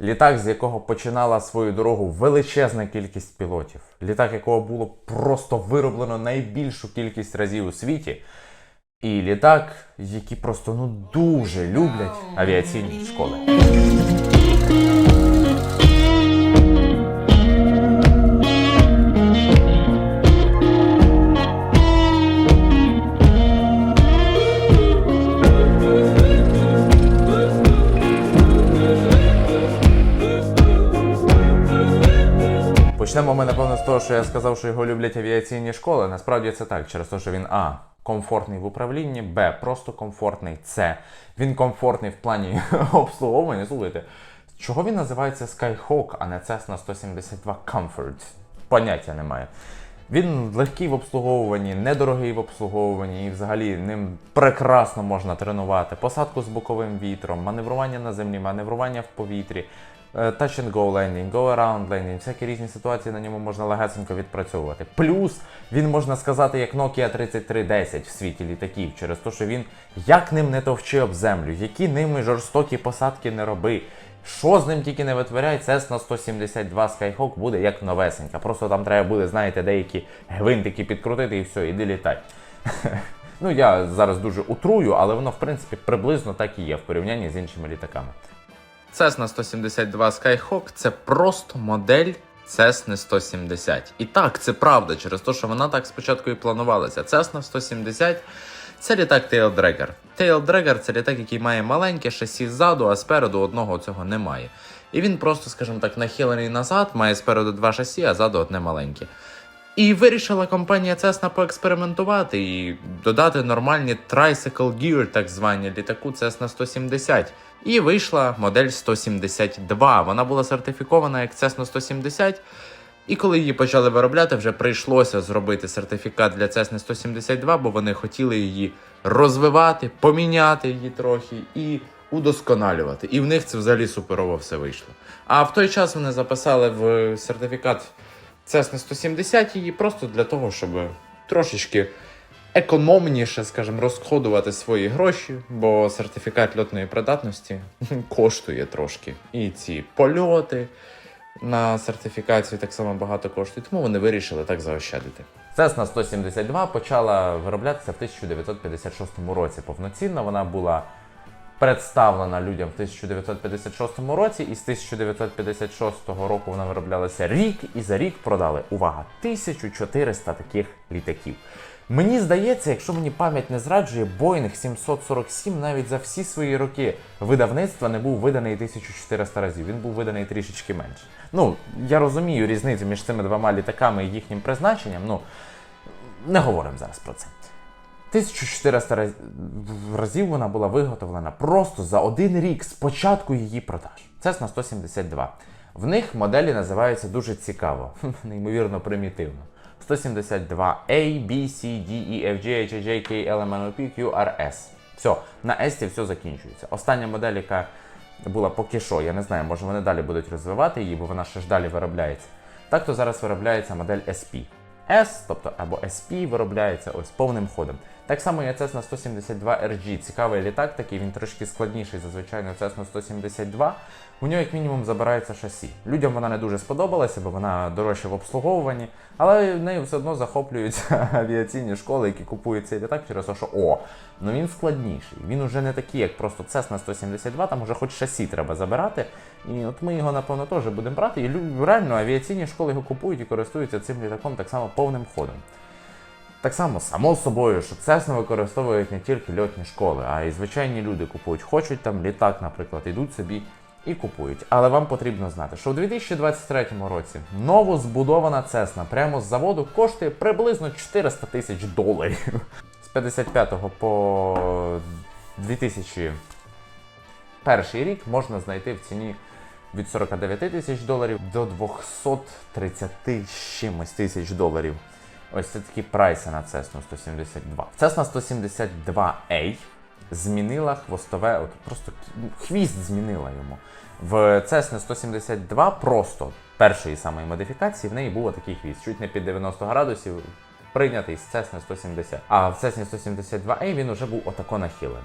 Літак, з якого починала свою дорогу величезна кількість пілотів. Літак, якого було просто вироблено найбільшу кількість разів у світі. І літак, які просто ну дуже люблять авіаційні школи. Почнемо ми, напевно, з того, що я сказав, що його люблять авіаційні школи. Насправді це так, через те, що він А. Комфортний в управлінні, Б. Просто комфортний. С. Він комфортний в плані обслуговування. Слухайте, чого він називається Skyhawk, а не Cessna 172 Comfort? Поняття немає. Він легкий в обслуговуванні, недорогий в обслуговуванні, і взагалі ним прекрасно можна тренувати посадку з боковим вітром, маневрування на землі, маневрування в повітрі, touch and go landing, go around landing, всякі різні ситуації на ньому можна легесенько відпрацьовувати. Плюс він можна сказати як Nokia 3310 в світі літаків, через те, що він як ним не товчи об землю, які ними жорстокі посадки не роби. Що з ним тільки не витворяй, Cessna 172 Skyhawk буде як новесенька. Просто там треба буде, знаєте, деякі гвинтики підкрутити і все, іди літай. Ну, я зараз дуже утрую, але воно, в принципі, приблизно так і є в порівнянні з іншими літаками. Cessna 172 Skyhawk це просто модель Cessna 170. І так, це правда, через те, що вона так спочатку і планувалася. Cessna 170 це літак Taildragger. Taildragger це літак, який має маленьке шасі ззаду, а спереду одного цього немає. І він просто, скажімо так, нахилений назад, має спереду два шасі, а ззаду одне маленьке. І вирішила компанія Cessna поекспериментувати і додати нормальні Tricycle Gear, так звані літаку Cessna 170. І вийшла модель 172. Вона була сертифікована як Cessna 170. І коли її почали виробляти, вже прийшлося зробити сертифікат для Cessna 172, бо вони хотіли її розвивати, поміняти її трохи і удосконалювати. І в них це взагалі суперово все вийшло. А в той час вони записали в сертифікат Cessna 170 її просто для того, щоб трошечки економніше, скажімо, розходувати свої гроші, бо сертифікат льотної придатності коштує трошки. І ці польоти на сертифікацію так само багато коштують, тому вони вирішили так заощадити. Cessna 172 почала вироблятися в 1956 році. Повноцінно вона була представлена людям в 1956 році, і з 1956 року вона вироблялася рік, і за рік продали увага 1400 таких літаків. Мені здається, якщо мені пам'ять не зраджує, Boeing 747 навіть за всі свої роки видавництва не був виданий 1400 разів. Він був виданий трішечки менше. Ну, я розумію різницю між цими двома літаками і їхнім призначенням. Ну, не говоримо зараз про це. 1400 разів вона була виготовлена просто за один рік з початку її продаж. Cessna 172. В них моделі називаються дуже цікаво, неймовірно примітивно. 172 A, B, C, D, E, F, G, H, J, K, L, M, N, O, P, Q, R, S. Все, на S все закінчується. Остання модель, яка була поки що, я не знаю, може вони далі будуть розвивати її, бо вона ще ж далі виробляється. Так то зараз виробляється модель SP. S, тобто або SP виробляється ось повним ходом. Так само і Cessna 172 RG. Цікавий літак, такий він трошки складніший за звичайну Cessna 172. У нього як мінімум забирається шасі. Людям вона не дуже сподобалася, бо вона дорожча в обслуговуванні, але нею все одно захоплюються авіаційні школи, які купують цей літак через те, що о, ну він складніший. Він уже не такий, як просто Cessna 172, там уже хоч шасі треба забирати. І от ми його, напевно, теж будемо брати. І реально авіаційні школи його купують і користуються цим літаком так само повним ходом. Так само, само собою, що Cessna використовують не тільки льотні школи, а й звичайні люди купують. Хочуть там літак, наприклад, йдуть собі і купують. Але вам потрібно знати, що у 2023 році новозбудована Cessna прямо з заводу коштує приблизно 400 тисяч доларів. З 55 по 2001 рік можна знайти в ціні від 49 тисяч доларів до 230 чимось тисяч доларів. Ось це такі прайси на Cessna 172. Cessna 172A змінила хвостове, от просто хвіст змінила йому. В Cessna 172 просто першої самої модифікації в неї був такий хвіст, чуть не під 90 градусів, прийнятий з Cessna 170. А в Cessna 172A він уже був отако нахилений.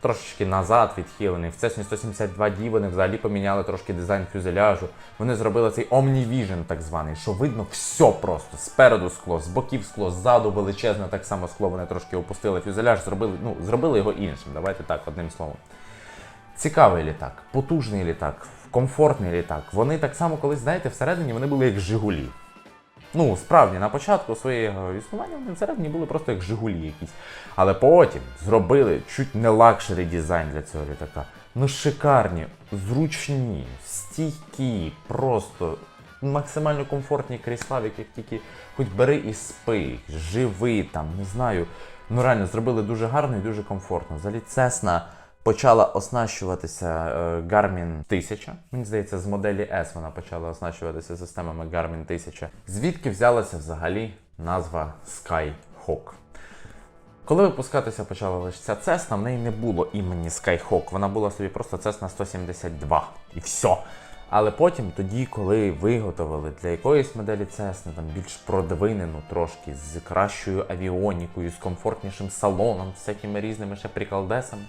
трошечки назад відхилений. В Cessna 172D вони взагалі поміняли трошки дизайн фюзеляжу. Вони зробили цей Omnivision, так званий, що видно все просто. Спереду скло, з боків скло, ззаду величезне, так само скло вони трошки опустили фюзеляж, зробили, ну, зробили його іншим. Давайте так, одним словом. Цікавий літак, потужний літак, комфортний літак. Вони так само колись, знаєте, всередині вони були як Жигулі. Ну, справді, на початку свого існування вони всередині були просто як Жигулі якісь. Але потім зробили чуть не лакшері дизайн для цього літака. Ну, шикарні, зручні, стійкі, просто максимально комфортні крісла, в яких тільки хоч бери і спи, живи там, не знаю. Ну реально зробили дуже гарно і дуже комфортно. Взагалі Cessna почала оснащуватися е, Garmin 1000. Мені здається, з моделі S вона почала оснащуватися системами Garmin 1000. Звідки взялася взагалі назва Skyhawk? Коли випускатися почала лише ця Cessna, в неї не було імені Skyhawk, вона була собі просто Cessna 172 і все. Але потім, тоді, коли виготовили для якоїсь моделі Cessna, там більш продвинену трошки, з кращою авіонікою, з комфортнішим салоном, з всякими різними ще приколдесами,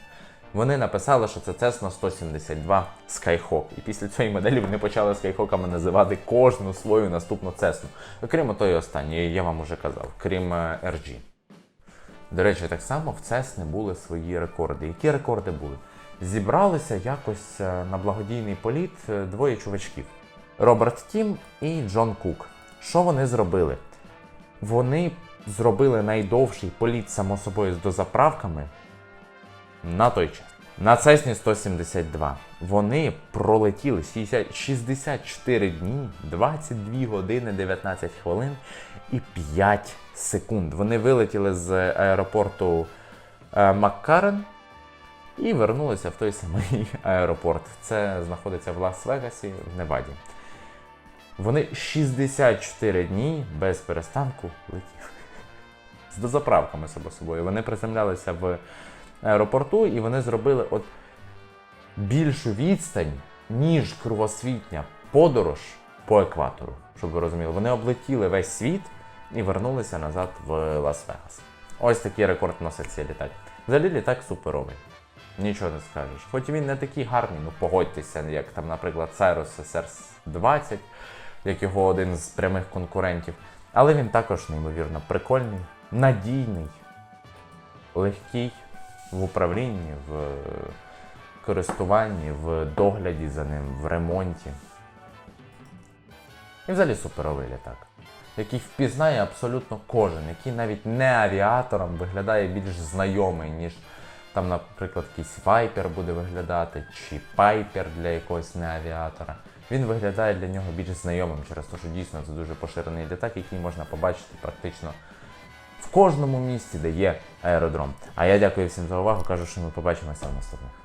вони написали, що це Cessna 172 Skyhawk. І після цієї моделі вони почали Skyhawkами називати кожну свою наступну Cessna. Окрім тої останньої, я вам уже казав, крім е, RG. До речі, так само в Cessna були свої рекорди. Які рекорди були? Зібралися якось е, на благодійний політ е, двоє чувачків: Роберт Тім і Джон Кук. Що вони зробили? Вони зробили найдовший політ, само собою, з дозаправками на той час. На Cessna 172 вони пролетіли 64 дні, 22 години 19 хвилин і 5 секунд. Вони вилетіли з аеропорту е, Маккарен і вернулися в той самий аеропорт. Це знаходиться в Лас-Вегасі, в Неваді. Вони 64 дні без перестанку летіли. З дозаправками собою. Вони приземлялися в аеропорту і вони зробили от більшу відстань, ніж кругосвітня подорож по екватору. Щоб ви розуміли, вони облетіли весь світ і вернулися назад в Лас-Вегас. Ось такий рекорд носить цей літак. Взагалі літак суперовий. Нічого не скажеш. Хоч він не такий гарний, ну погодьтеся, як там, наприклад, Cyrus SR-20, як його один з прямих конкурентів. Але він також неймовірно прикольний, надійний, легкий в управлінні, в користуванні, в догляді за ним, в ремонті. І взагалі суперовий літак, який впізнає абсолютно кожен, який навіть не авіатором виглядає більш знайомий, ніж там, наприклад, якийсь Viper буде виглядати, чи Piper для якогось неавіатора. Він виглядає для нього більш знайомим через те, що дійсно це дуже поширений літак, який можна побачити практично в кожному місті, де є аеродром. А я дякую всім за увагу. Кажу, що ми побачимося в наступних.